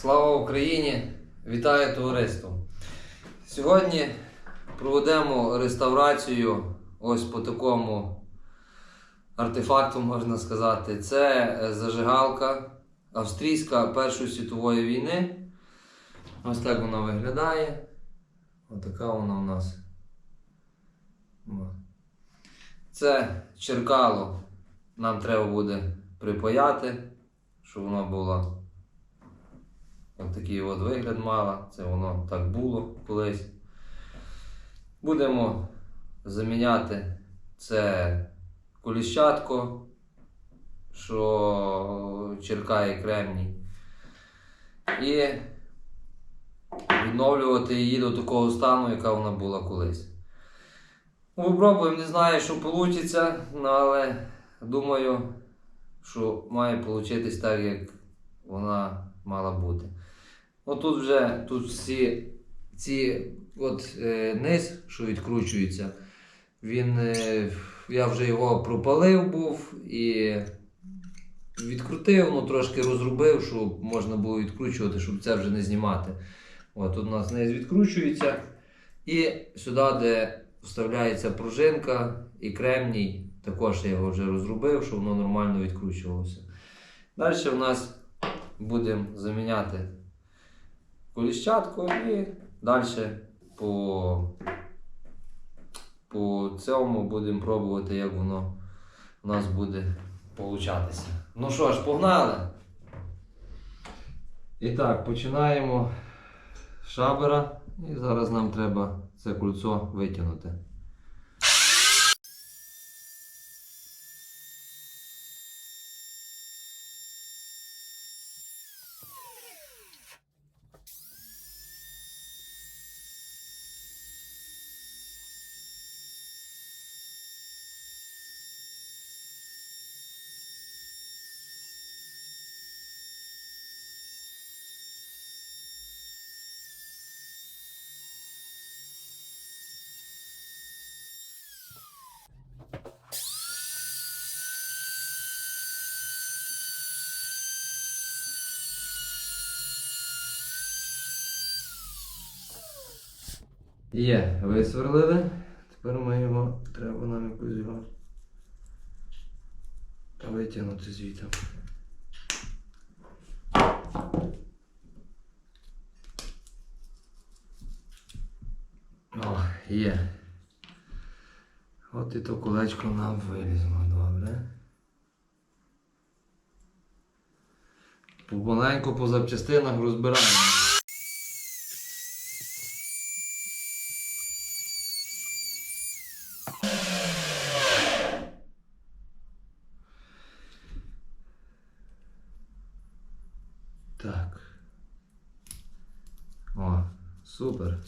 Слава Україні! Вітаю товариство! Сьогодні проведемо реставрацію ось по такому артефакту, можна сказати. Це е, зажигалка австрійська Першої світової війни. Ось так вона виглядає. Ось така вона у нас. Це черкало нам треба буде припаяти, щоб воно було Ось такий от вигляд мала, це воно так було колись. Будемо заміняти це коліщатко, що черкає кремній. І відновлювати її до такого стану, яка вона була колись. Ну, Випробуємо, не знаю, що вийде, але думаю, що має вийти так, як вона мала бути. Ну тут вже тут всі ці от е, низ, що відкручується, він, е, я вже його пропалив був і відкрутив, ну трошки розробив, щоб можна було відкручувати, щоб це вже не знімати. От тут у нас низ відкручується. І сюди, де вставляється пружинка і кремній, також я його вже розробив, щоб воно нормально відкручувалося. Далі у нас будемо заміняти коліщатку і далі по, по цьому будемо пробувати, як воно у нас буде получатися. Ну що ж, погнали! І так, починаємо з шабера. І зараз нам треба це кольцо витягнути. Є, висверлили. Тепер ми його, треба нам якось його витягнути звідти. О, є. От і то кулечко нам вилізло, добре. Помаленьку по запчастинах розбираємо. Супер.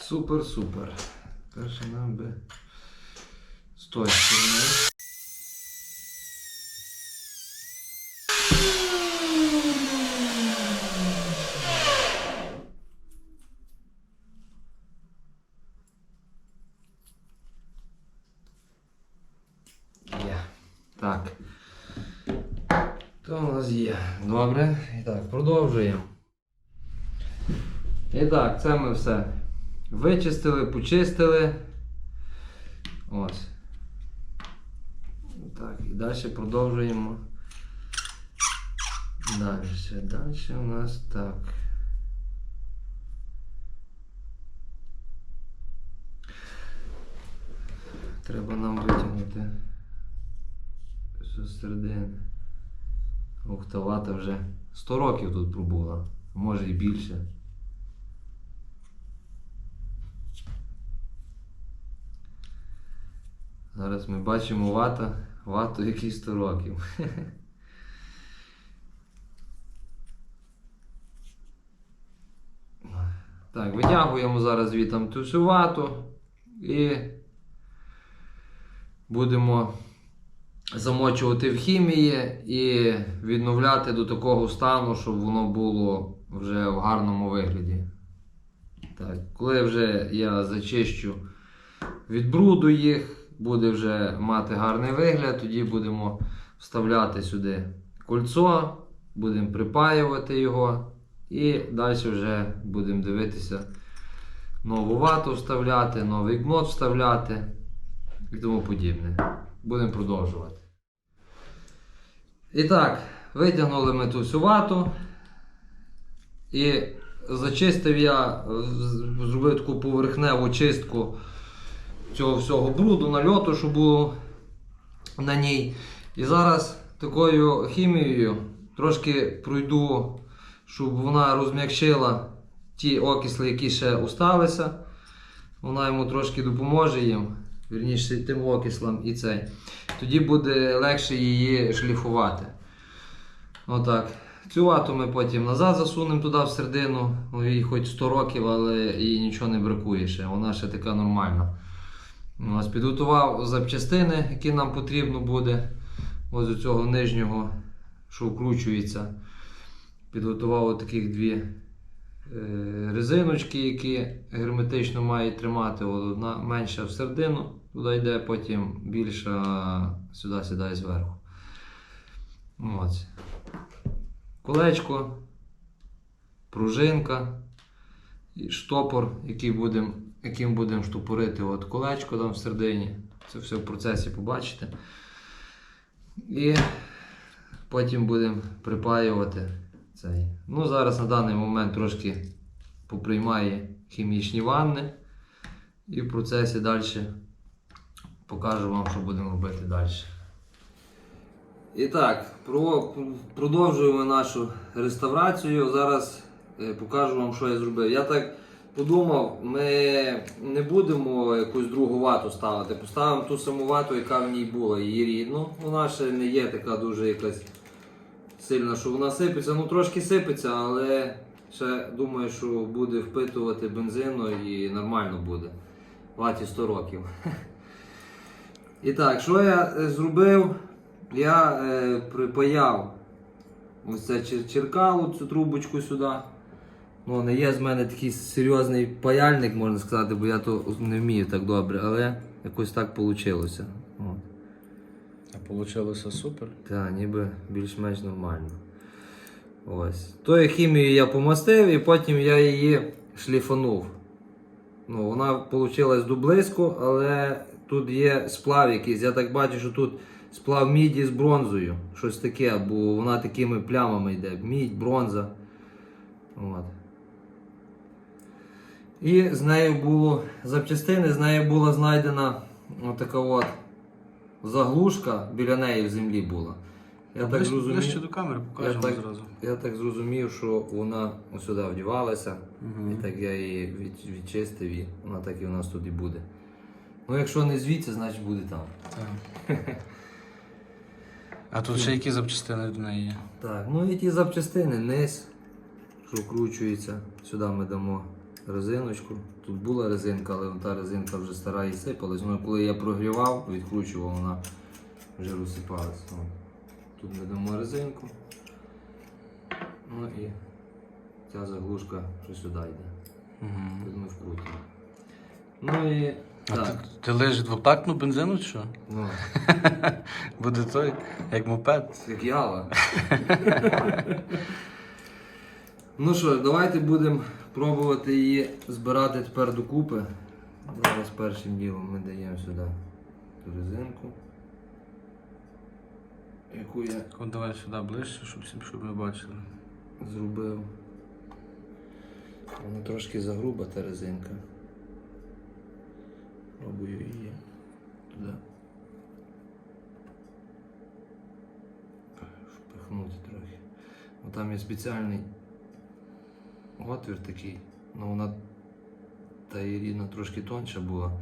Супер, супер. Перше нам би з тої. Є. Так. То у нас є. Добре. Так, продовжуємо. І так, це ми все вичистили, почистили. Ось. Так, і далі продовжуємо. Далі, далі у нас так. Треба нам витягнути з середини. Ух, та вата вже 100 років тут пробула, може і більше. Зараз ми бачимо вата, вату який 100 років. Так, витягуємо зараз звітом всю вату і будемо замочувати в хімії і відновляти до такого стану, щоб воно було вже в гарному вигляді. Так, коли вже я зачищу від бруду їх, буде вже мати гарний вигляд, тоді будемо вставляти сюди кольцо, будемо припаювати його і далі вже будемо дивитися нову вату вставляти, новий гмот вставляти і тому подібне. Будемо продовжувати. І так, витягнули ми ту всю вату. І зачистив я, зробив таку поверхневу чистку цього всього бруду, нальоту, що було на ній. І зараз такою хімією трошки пройду, щоб вона розм'якшила ті окисли, які ще осталися. Вона йому трошки допоможе їм, вірніше тим окислам і цей. Тоді буде легше її шліфувати. Отак. Цю вату ми потім назад засунемо туди всередину. Ну, їй хоч 100 років, але їй нічого не бракує ще. Вона ще така нормальна. Ось, підготував запчастини, які нам потрібно буде. Ось до цього нижнього, що вкручується. Підготував таких дві е, резиночки, які герметично мають тримати. Одна менша всередину, туди йде, потім більша сюди сідає зверху. Ось. Колечко, пружинка і штопор, який будем, яким будемо штопорити от колечко там всередині. Це все в процесі побачите. І потім будемо припаювати цей. Ну, зараз на даний момент трошки поприймає хімічні ванни. І в процесі далі покажу вам, що будемо робити далі. І так, про- продовжуємо нашу реставрацію. Зараз е, покажу вам, що я зробив. Я так подумав, ми не будемо якусь другу вату ставити. Поставимо ту саму вату, яка в ній була, її рідну. Вона ще не є така дуже якась сильна, що вона сипеться. Ну трошки сипеться, але ще думаю, що буде впитувати бензину і нормально буде. Ваті 100 років. І так, що я е, зробив? Я е, припаяв ось це чер- черкалу, цю трубочку сюди. Ну, не є з мене такий серйозний паяльник, можна сказати, бо я то не вмію так добре, але якось так вийшло. От. А вийшло супер. Так, ніби більш-менш нормально. Ось. Тою хімією я помастив і потім я її шліфанув. Ну, вона вийшла дублиску, але тут є сплав якийсь. Я так бачу, що тут сплав міді з бронзою. Щось таке, бо вона такими плямами йде. Мідь, бронза. От. І з нею було запчастини, з нею була знайдена отака от заглушка біля неї в землі була. Я так зрозумів. до камери покажемо Я так- зразу. Я так зрозумів, що вона ось сюди вдівалася, Мгм. і так я її від, відчистив, і вона так і у нас тут і буде. Ну, якщо не звідси, значить буде там. Так. А тут ще які запчастини до неї є? Так, ну і ті запчастини, низ, що вкручується. Сюди ми дамо резиночку. Тут була резинка, але та резинка вже стара і сипалась. Ну, коли я прогрівав, відкручував, вона вже розсипалась. О. Тут ми дамо резинку. Ну і ця заглушка що сюди йде. Угу. Тут ми вкрутимо. Ну і А так. ти, ти лиш двоктактну бензину чи що? Ну, Буде той, як мопед. як яла. ну що, ж, давайте будемо пробувати її збирати тепер докупи. Зараз першим ділом ми даємо сюди ту резинку. Яку я От давай сюди ближче, щоб, всі- щоб ми бачили. зробив. Вона трошки загруба та резинка. Пробую її туди. Впихнути трохи. Ну, там є спеціальний отвір такий, ну вона та і рідна трошки тонша була.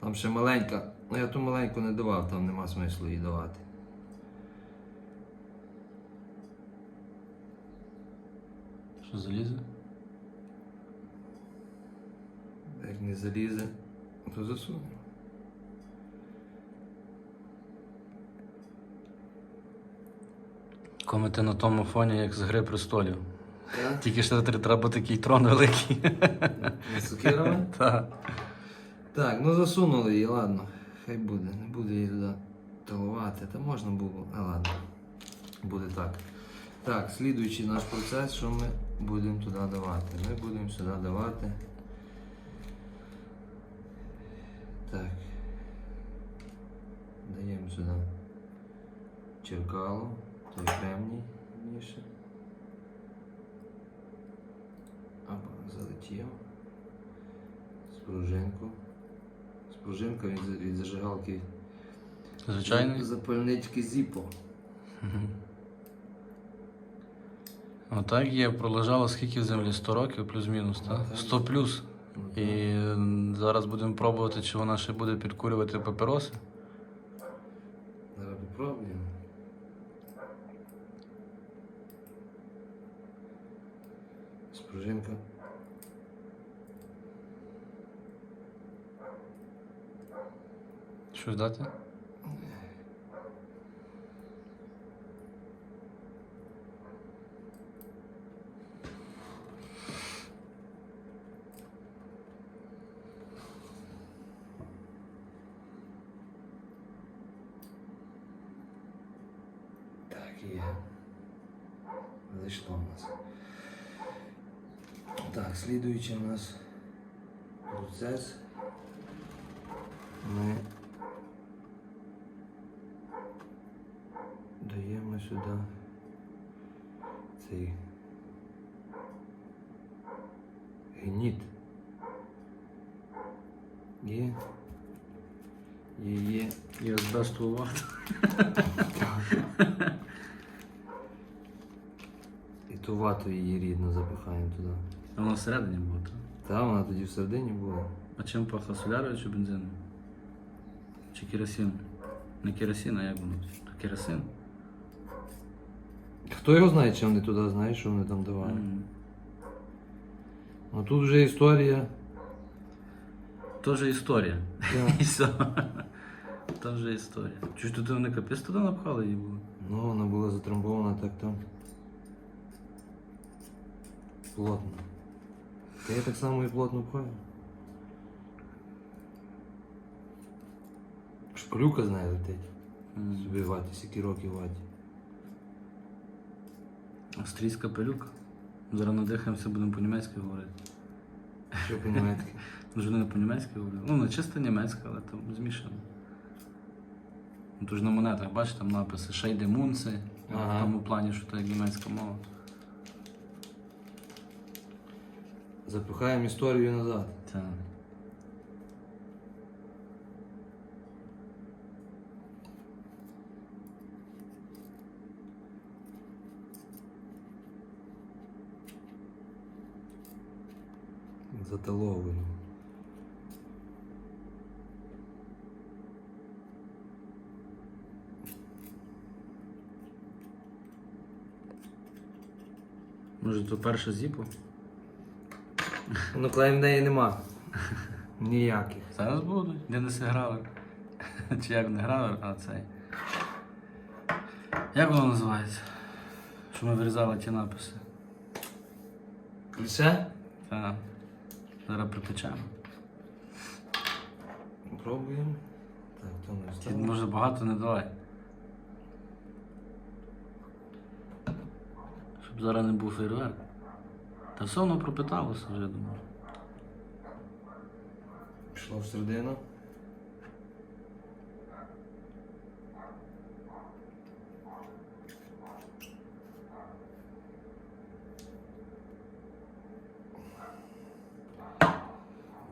Там ще маленька, ну я ту маленьку не давав, там нема смислу її давати. Що залізе? Як не залізе, то засунемо. Комити на тому фоні, як з гри престолів. Так? Тільки що тр- треба такий трон великий. Не? Так. Так, ну засунули її, ладно. Хай буде, не буде її туди талувати. Та можна було, а ладно. Буде так. Так, слідуючий наш процес, що ми будемо туди давати? Ми будемо сюди давати. Так. Даємо сюди черкало, той кремній більше. Опа, залетів. Спружинку. Спружинка від, від зажигалки. Звичайний. Запальнички Зіпо. Отак є, пролежало скільки в землі? 100 років плюс-мінус, так? 100 плюс. І зараз будемо пробувати, чи вона ще буде підкурювати папіроси. Зараз попробуємо. Спружинка. Щось дати? Так, є. Зайшло у нас. Так, слідуючий у нас процес. Ми даємо сюди цей гніт. Є, є. І азбестову вату. І ту вату її рідну запихаємо туди. Вона всередині була, так? Та вона тоді всередині була. А чим пахло солярою чи бензином? Чи керосин? Не керосин, а як воно? То керосин? Хто його знає, чи вони туди знають, що вони там давали. М. Ну тут вже історія. Тоже історія. Так. І все. Там вже історія. Ж тут вони капець туди напхали її було? Ну, вона була затрамбована так там. Плотно. Та я так само і плотно пхаю. Шклюка знає летить. М. Собі ваті, скільки років ваті. Австрійська пилюка. Зараз надихаємося, будемо по-німецьки говорити. Що по-німецьки? Ну, ж вони по-німецьки говорили. Ну, не чисто німецька, але там змішано. Ну, то ж на монетах, бачиш, там написи Шейде Мунци, Ага. в тому плані, що це як німецька мова. Запихаємо історію назад. Так. Заталовуємо. Може, то перша зіпо? Ну, неї нема. Ніяких. Зараз будуть. Денис гравер. Чи як не гравер, а цей. Як воно називається? Що ми вирізали ті написи? Все? Так. Зараз припечемо. Пробуємо. Так, то не встало. може багато не давай. Щоб зараз не був фейерверк. Та все воно пропиталося вже, я думаю. Пішло всередину.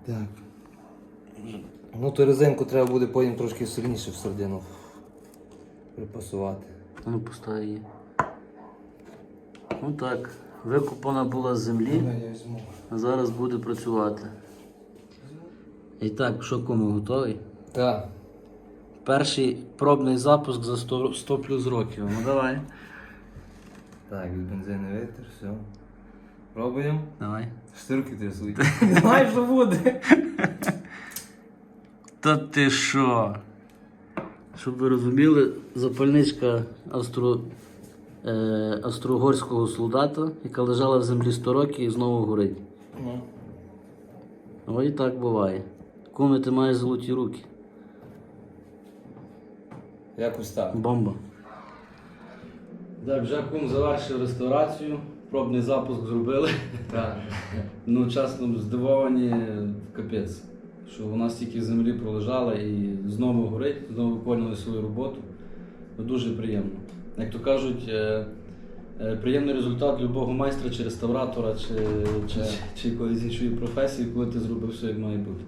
Так. Ну, то резинку треба буде потім трошки сильніше всередину припасувати. Ну, пуста її. Ну так, викопана була з землі, а зараз буде працювати. І так, що кому готовий? Так. Перший пробний запуск за 100, 100 плюс років. Ну давай. Так, від бензину витер, все. Пробуємо. Давай. Штирки трясуть. Знай, що буде. Та ти що? Щоб ви розуміли, запальничка австро, е, австро-угорського солдата, яка лежала в землі 100 років і знову горить. Ну. Ой, так буває. Куми, ти маєш золоті руки. Якось так. Бомба. Так, вже кум завершив реставрацію, пробний запуск зробили. Так. Ну, чесно, здивовані капець, що вона стільки землі пролежала і знову горить, знову виконували свою роботу. Ну, дуже приємно. Як то кажуть, е, е, приємний результат любого майстра чи реставратора, чи, чи, чи якоїсь іншої професії, коли ти зробив все, як має бути.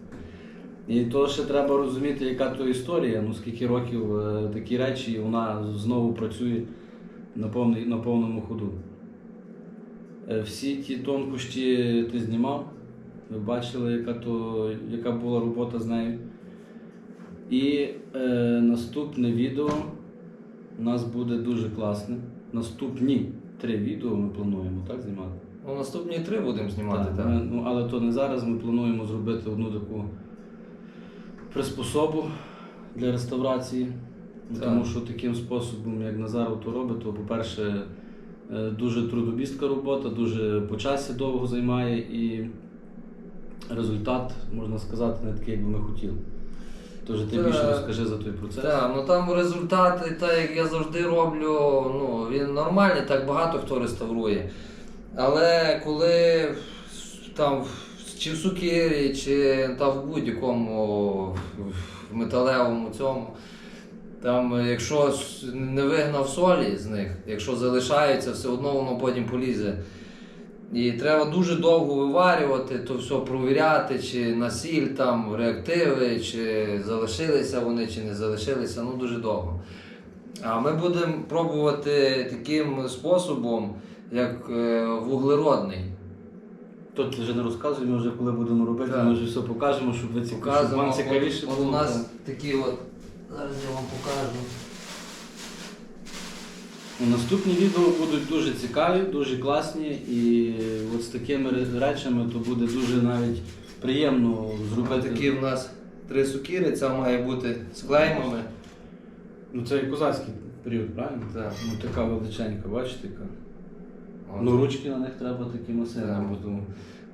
І то ще треба розуміти, яка то історія, ну скільки років е, такі речі, і вона знову працює на, повний, на повному ходу. Всі ті тонкощі ти знімав, ви бачили, яка, то, яка була робота з нею. І е, наступне відео у нас буде дуже класне. Наступні три відео ми плануємо так знімати. Ну, наступні три будемо знімати, так. Ми- ну, але то не зараз. Ми плануємо зробити одну таку приспособу для реставрації. Ну, Так. Тому що таким способом, як Назаров то робить, то, по-перше, е, дуже трудобістка робота, дуже по часі довго займає і результат, можна сказати, не такий, як би ми хотіли. Тож ти Так. більше розкажи за той процес. Так, ну там результати, так як я завжди роблю, ну він нормальний, так багато хто реставрує. Але коли там чи в сукирі, чи там в будь-якому в металевому цьому, там якщо с- не вигнав солі з них, якщо залишається, все одно воно потім полізе. І треба дуже довго виварювати, то все провіряти, чи насіль там реактиви, чи залишилися вони, чи не залишилися, ну дуже довго. А ми будемо пробувати таким способом, як е, вуглеродний. Тут вже не розказуй, ми вже коли будемо робити, Так. ми вже все покажемо, щоб ви ці- щоб вам цікавіше от, от у нас такі от. Зараз я вам покажу. Наступні відео будуть дуже цікаві, дуже класні, і от з такими речами то буде дуже навіть приємно зробити. Такі в нас три сукіри, ця має бути з клеймами. Ну це і козацький період, правильно? Так. Ну така величенька, бачите яка. От. Ну ручки на них треба такі масивні. Так, бо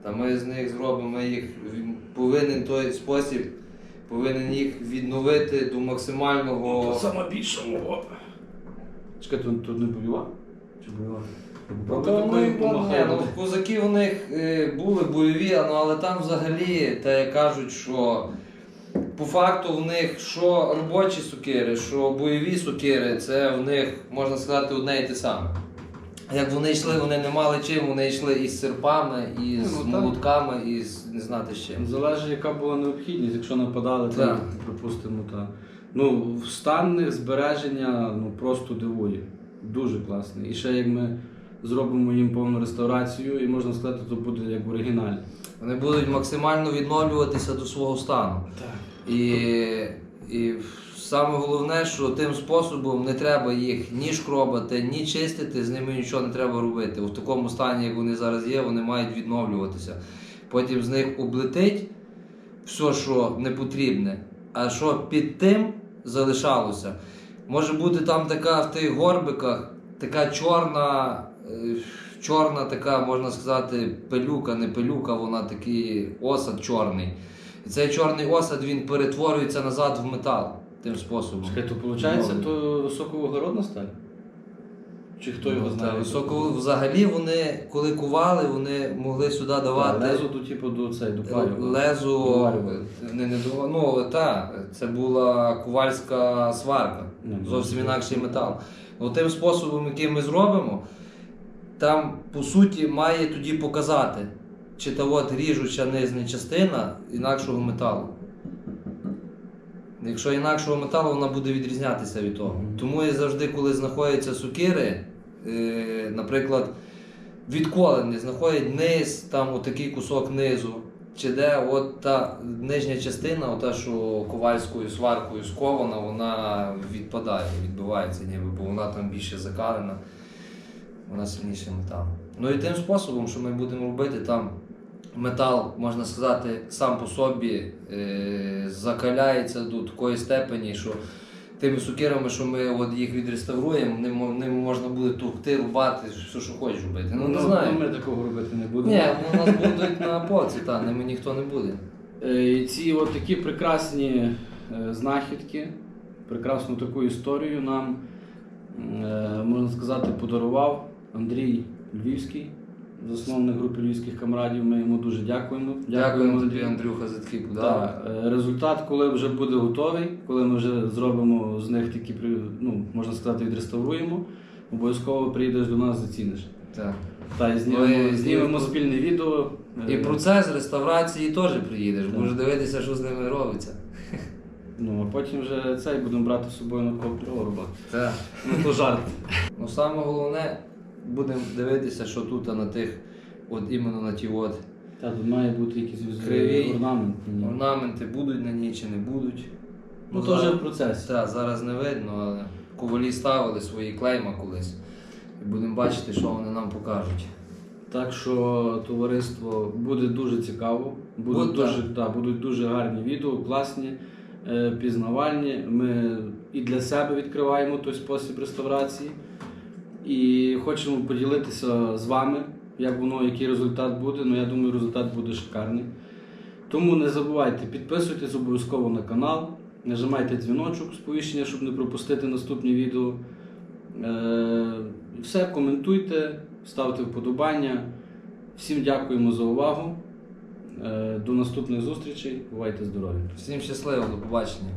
Та ми з них зробимо їх, він повинен той спосіб, повинен їх відновити до максимального. Саме більшого. Чекай, тут, тут не бойова? Чи бойова? Ну, Бо то такою вони, ні, ну, козаки у них е, були бойові, ну, але там взагалі те кажуть, що по факту в них що робочі сукири, що бойові сукири, це в них, можна сказати, одне і те саме. Як вони йшли, вони не мали чим, вони йшли із серпами, із Ну, так. молотками, і не знати з чим. Залежить, яка була необхідність, якщо нападали, то, Так. припустимо, так. Ну, стан збереження ну, просто дивує. Дуже класний. І ще як ми зробимо їм повну реставрацію, і можна сказати, то буде як в оригіналі. Вони будуть максимально відновлюватися до свого стану. Так. І, і саме головне, що тим способом не треба їх ні шкробати, ні чистити, з ними нічого не треба робити. У такому стані, як вони зараз є, вони мають відновлюватися. Потім з них облетить все, що не потрібне, а що під тим залишалося. Може бути там така в тих горбиках, така чорна, е, чорна така, можна сказати, пилюка, не пилюка, вона такий осад чорний. І цей чорний осад він перетворюється назад в метал тим способом. Чекай, то виходить, то високовуглеродна сталь? Чи хто його Ну, знає? та, високо, взагалі вони, коли кували, вони могли сюди Та, давати Лезо до, типу, до цей, до палю. Доварювали. Не, не, до- ну, та, це була ковальська сварка, Ну, зовсім ну, інакший метал. Тим способом, яким ми зробимо, там по суті має тоді показати, чи та от ріжуча нижня частина інакшого металу. Якщо інакшого металу, вона буде відрізнятися від того. Тому і завжди, коли знаходяться сукири, е, наприклад, відколені, знаходять низ, там отакий кусок низу, чи де от та нижня частина, ота, що ковальською сваркою скована, вона відпадає, відбивається, ніби, бо вона там більше закалена, вона сильніше метал. Ну і тим способом, що ми будемо робити, там метал, можна сказати, сам по собі е, закаляється до такої степені, що тими сукирами, що ми от їх відреставруємо, ними, ними можна буде товкти, рубати, все, що хочеш робити. Ну, не знаю. Ми такого робити не будемо. Ні, ну, у нас будуть на полці, та ними ніхто не буде. Е, І ці от такі прекрасні е, знахідки, прекрасну таку історію нам е, можна сказати, подарував Андрій Львівський, засновник групи львівських камрадів. Ми йому дуже дякуємо. Дякуємо тобі, Андрюха, за такий подарунок. Так, е, результат, коли вже буде готовий, коли ми вже зробимо з них такі, ну, можна сказати, відреставруємо, обов'язково приїдеш до нас, заціниш. Так. Та і Ну, знімемо, знімемо спільне відео. І е, процес реставрації теж приїдеш, будеш дивитися, що з ними робиться. Ну, а потім вже цей будемо брати з собою на коптрову роботу. Так. Ну, то жарт. Ну саме головне, будемо дивитися, що тут а на тих, от іменно на ті от Та тут має бути якийсь віз- Кривий. орнамент. Ні. орнаменти будуть на ній чи не будуть. Ну, зараз- теж в процесі. Так, зараз не видно, але ковалі ставили свої клейма колись. І будемо бачити, що вони нам покажуть. Так що товариство буде дуже цікаво. Будуть, Буде, дуже, да, будуть дуже гарні відео, класні, е, пізнавальні. Ми і для себе відкриваємо той спосіб реставрації. І хочемо поділитися з вами, як воно, який результат буде. Ну, я думаю, результат буде шикарний. Тому не забувайте, підписуйтесь обов'язково на канал, нажимайте дзвіночок сповіщення, щоб не пропустити наступні відео. Е, все, коментуйте, ставте вподобання. Всім дякуємо за увагу. Е, До наступних зустрічей. Бувайте здорові! Всім щасливо, до побачення.